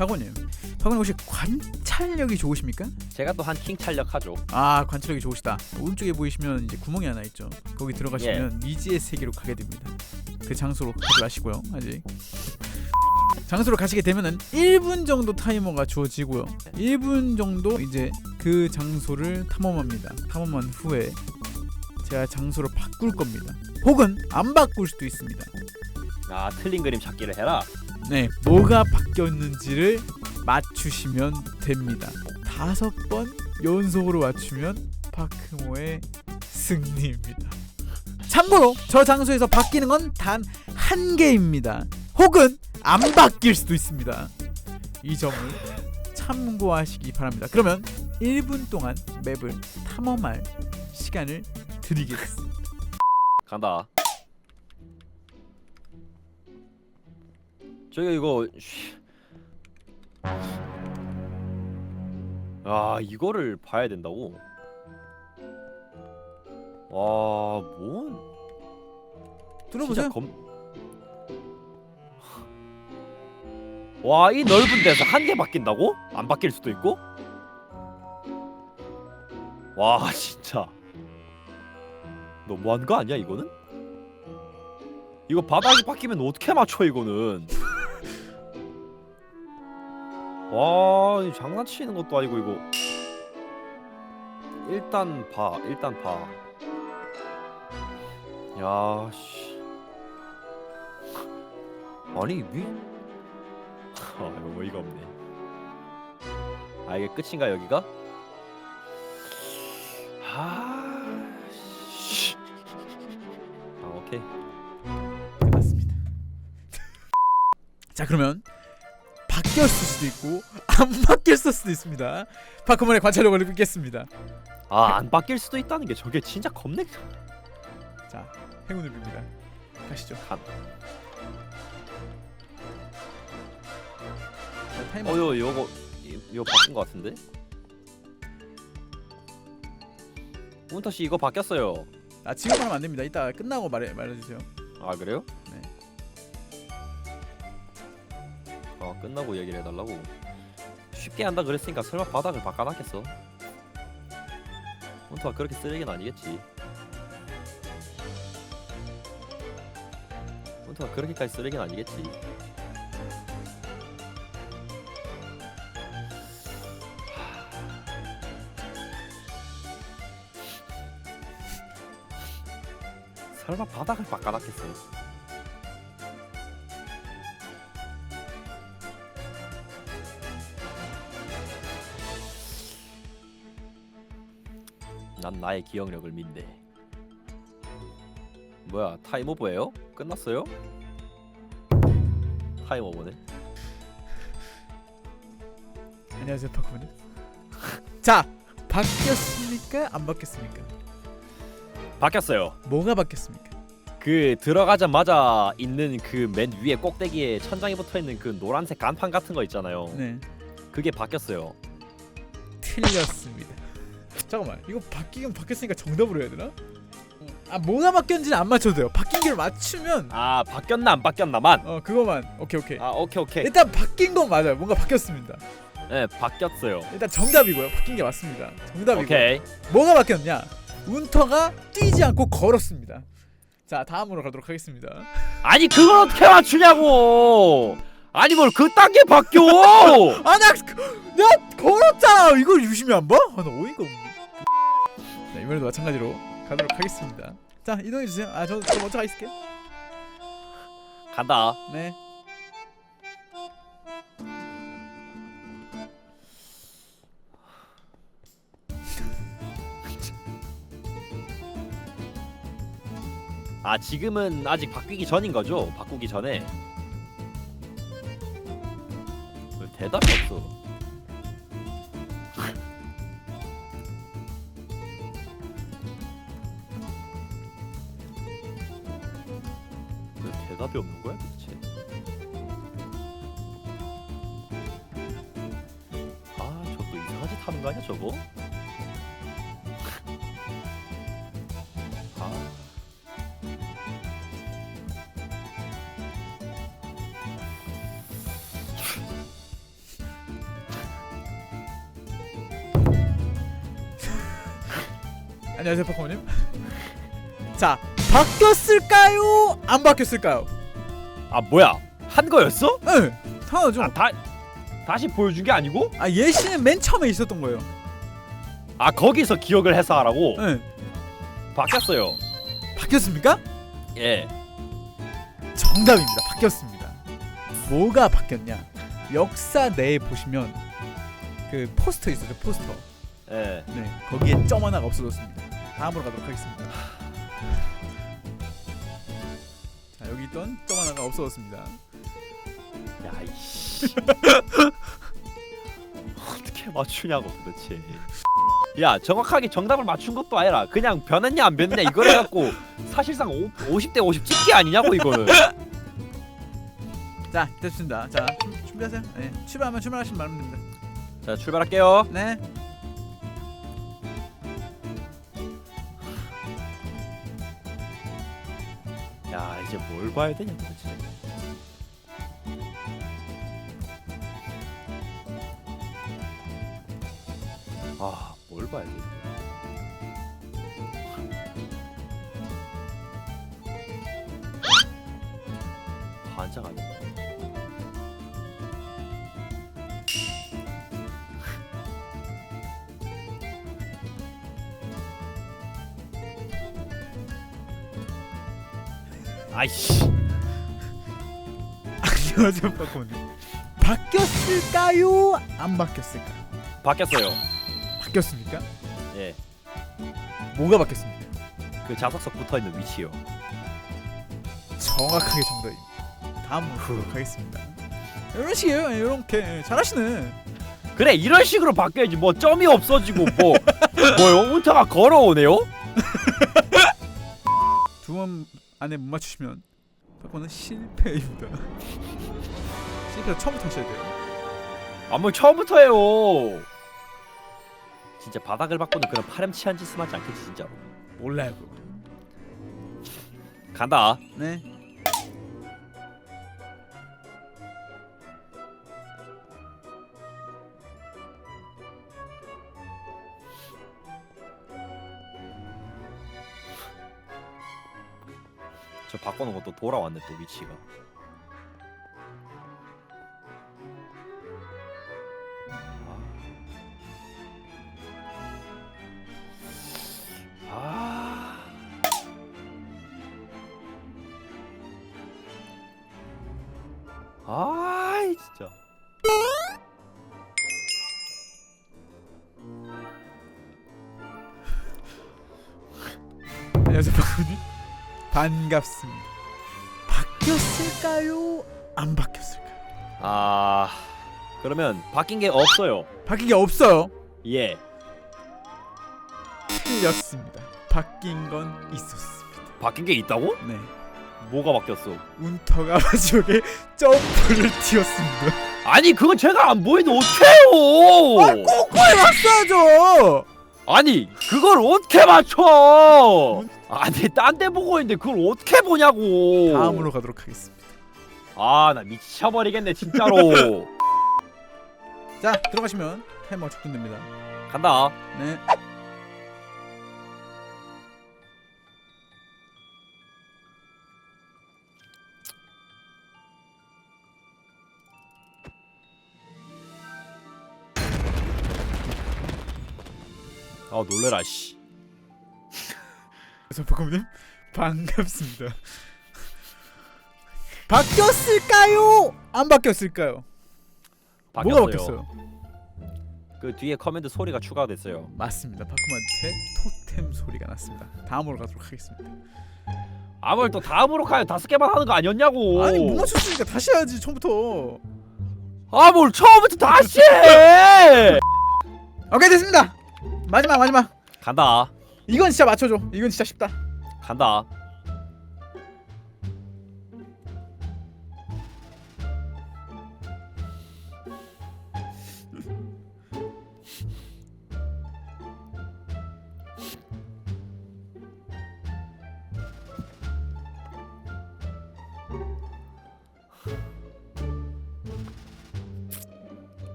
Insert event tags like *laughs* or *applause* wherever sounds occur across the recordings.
박원님, 박원님 혹시 관찰력이 좋으십니까? 제가 또 한 킹 찰력하죠. 아 관찰력이 좋으시다. 오른쪽에 보이시면 이제 구멍이 하나 있죠. 거기 들어가시면 미지의 세계로 가게 됩니다. 그 장소로 가지 마시고요. 아직. 장소로 가시게 되면은 1분 정도 타이머가 주어지고요. 1분 정도 이제 그 장소를 탐험합니다. 탐험한 후에 제가 장소를 바꿀 겁니다. 혹은 안 바꿀 수도 있습니다. 아 틀린 그림 찾기를 해라. 네, 뭐가 바뀌었는지를 맞추시면 됩니다. 다섯 번 연속으로 맞추면 파크모의 승리입니다. 참고로 저 장소에서 바뀌는 건 단 한 개입니다. 혹은 안 바뀔 수도 있습니다. 이 점을 참고하시기 바랍니다. 그러면 1분 동안 맵을 탐험할 시간을 드리겠습니다. 간다. 저기 이거 쉬- 아 이거를 봐야 된다고? 와뭔 들어보세요. 검... 와 이 넓은 데서 한 개 바뀐다고? 안 바뀔 수도 있고? 와 *laughs* 진짜 너무한 거 아니야 이거는? 이거 바닥이 바뀌면 어떻게 맞춰 이거는? 와 장난치는 것도 아니고 이거 일단 봐 일단 봐. 야 씨. 아니 위 아, 어이가 없네. 아 이게 끝인가 여기가? 아, 씨. 아 오케이. 끝났습니다. 자 그러면 바뀌었을 수도 있고 안 바뀌었을 수도 있습니다. 파크몬의 관찰력을 믿겠습니다. 아 안 바뀔 수도 있다는 게 저게 진짜 겁내. 자 행운을 빕니다. 가시죠. 자, 타이머. 어요 요거 이- 이거 바뀐 것 같은데? 문타 씨 이거 바뀌었어요. 아 지금 하면 안 됩니다. 이따 끝나고 말해 말해주세요. 아 그래요? 끝나고 얘기를 해달라고. 쉽게 한다 그랬으니까 설마 바닥을 바꿔놨겠어? 문타가 그렇게 쓰레기는 아니겠지. 문타가 그렇게까지 쓰레기는 아니겠지. 설마 바닥을 바꿔놨겠어? 나의 기억력을 믿네. 뭐야 타임 오버예요? 끝났어요? 타임 오버네. 안녕하세요 파크몬. *laughs* 자 바뀌었습니까? 안 바뀌었습니까? 바뀌었어요. 뭐가 바뀌었습니까? 그 들어가자마자 있는 그 맨 위에 꼭대기에 천장에 붙어 있는 그 노란색 간판 같은 거 있잖아요. 네 그게 바뀌었어요. 틀렸습니다. 잠깐만 이거 바뀌긴 바뀌었으니까 정답으로 해야 되나? 아 뭐가 바뀌었는지는 안 맞춰도 돼요. 바뀐 걸 맞추면 아 바뀌었나 안 바뀌었나만. 어 그거만 오케이 오케이. 아 오케이 오케이. 일단 바뀐 건 맞아요. 뭔가 바뀌었습니다. 네 바뀌었어요. 일단 정답이고요. 바뀐 게 맞습니다. 정답이고. 오케이. 뭐가 바뀌었냐? 운터가 뛰지 않고 걸었습니다. 자 다음으로 가도록 하겠습니다. 아니 그걸 어떻게 맞추냐고. 아니 뭘 그딴 게 바뀌어. *laughs* 아나 내가 걸었잖아. 이걸 유심히 안 봐? 아나 어이가 없네. 자 이번에도 마찬가지로 가도록 하겠습니다. 자 이동해 주세요. 아저 저 먼저 가 있을게요. 간다. 네. 아 지금은 아직 바뀌기 전인 거죠? 바꾸기 전에. 왜 대답이 대답이 없는 거야 도대체? 아, 저 또 이상한 짓 하는 거 아니야 저거? *laughs* 아, *laughs* 안녕하세요 파코님 *laughs* 자 바뀌었을까요? 안 바뀌었을까요? 아 뭐야 한 거였어? 응. 당연하죠. 아, 다 다시 보여준 게 아니고? 아 예시는 맨 처음에 있었던 거예요. 아 거기서 기억을 해서 하라고 응. 바뀌었어요. 바뀌었습니까? 예. 정답입니다. 바뀌었습니다. 뭐가 바뀌었냐? 역사 내에 보시면 그 포스터 있었죠 포스터. 예. 네 거기에 점 하나가 없어졌습니다. 다음으로 가도록 하겠습니다. 있던 점 하나가 없어졌습니다. 야 이씨. *laughs* 어떻게 맞추냐고 도대체. 야 정확하게 정답을 맞춘 것도 아니라 그냥 변했냐 안 변했냐 이걸 해갖고 사실상 오, 50대 50 찍기 아니냐고 이거는. 자 됐습니다. 자 준- 준비하세요. 네 출발하면 출발하시면 말면 됩니다. 자 출발할게요. 네. 야 이제 뭘 봐야 되냐 도대체. 아뭘 봐야 돼? 환장하네. 아이씨. *laughs* 안녕하세요 파코님. 바뀌었을까요? 안 바뀌었을까요? 바뀌었어요. 바뀌었습니까? 예. 뭐가 바뀌었습니까? 그 자석석 붙어 있는 위치요. 정확하게 정답입니다. 다음으로 가도록 하겠습니다. 이런 식이에요. 이렇게 잘하시네. 그래 이런 식으로 바뀌어야지 뭐 점이 없어지고 뭐 *laughs* 뭐요? 운터가 걸어오네요? 두 번 안에 못 맞추시면 파코는 실패입니다. *laughs* 실패 처음부터 하셔야 돼요. 아뭐 처음부터예요. 진짜 바닥을 바꾸는 그런 파렴치한 짓은 하지 않겠지 진짜로. 몰라요 그거. 간다. 네. 저 바꿔놓은 것도 돌아왔네 또 위치가. 아. 아. 아이 진짜. 안녕하세요 파코님. 반갑습니다. 바뀌었을까요? 안 바뀌었을까요? 아. 그러면 바뀐 게 없어요. 바뀐 게 없어요. 예. 틀렸습니다. 바뀐 건 있었습니다. 바뀐 게 있다고? 네. 뭐가 바뀌었어? 운터가 마지막에 점프를 튀었습니다. 아니 그건 제가 안 보이는데 어떡해요 아, 꼬꼬에 맞춰야죠. 아니 그걸 어떻게 맞춰 아니 딴 데 보고 있는데 그걸 어떻게 보냐고 다음으로 가도록 하겠습니다. 아 나 미쳐버리겠네 진짜로 *laughs* 자, 들어가시면 타이머 적중됩니다. 간다 네. 아 놀래라 씨 *laughs* 소프컴님 반갑습니다. *laughs* 바뀌었을까요? 안 바뀌었을까요? 바뀌었어요 뭐가 바뀌었어요? 그 뒤에 커맨드 소리가 추가됐어요 맞습니다. 파쿠한테 토템 소리가 났습니다. 다음으로 가도록 하겠습니다. 아뭘 또 다음으로 가요 다섯 개만 하는 거 아니었냐고 아니 못 맞췄으니까 다시 해야지 처음부터. 아 뭘 처음부터 다시 해 *laughs* 오케이 됐습니다. 마지막 마지막. 간다 이건 진짜 맞춰줘. 이건 진짜 쉽다. 간다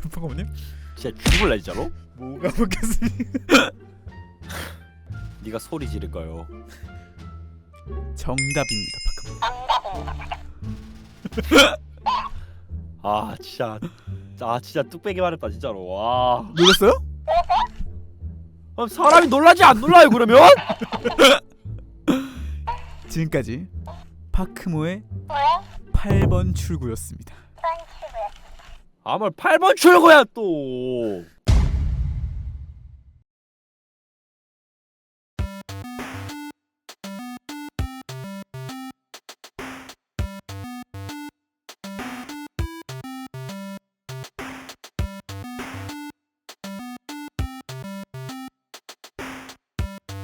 파카모님? 진짜 죽을래 진짜로? 뭐가 먹겠습니까? *laughs* 네가 소리 지를 거요. 정답입니다 파카모님 *laughs* 아 진짜 아 진짜 뚝배기 말했다 진짜로 와 놀랐어요? 그럼 사람이 놀라지 안 놀라요 그러면? *laughs* 지금까지 파크모의 8번 출구였습니다 아뭘 8번 출구야 또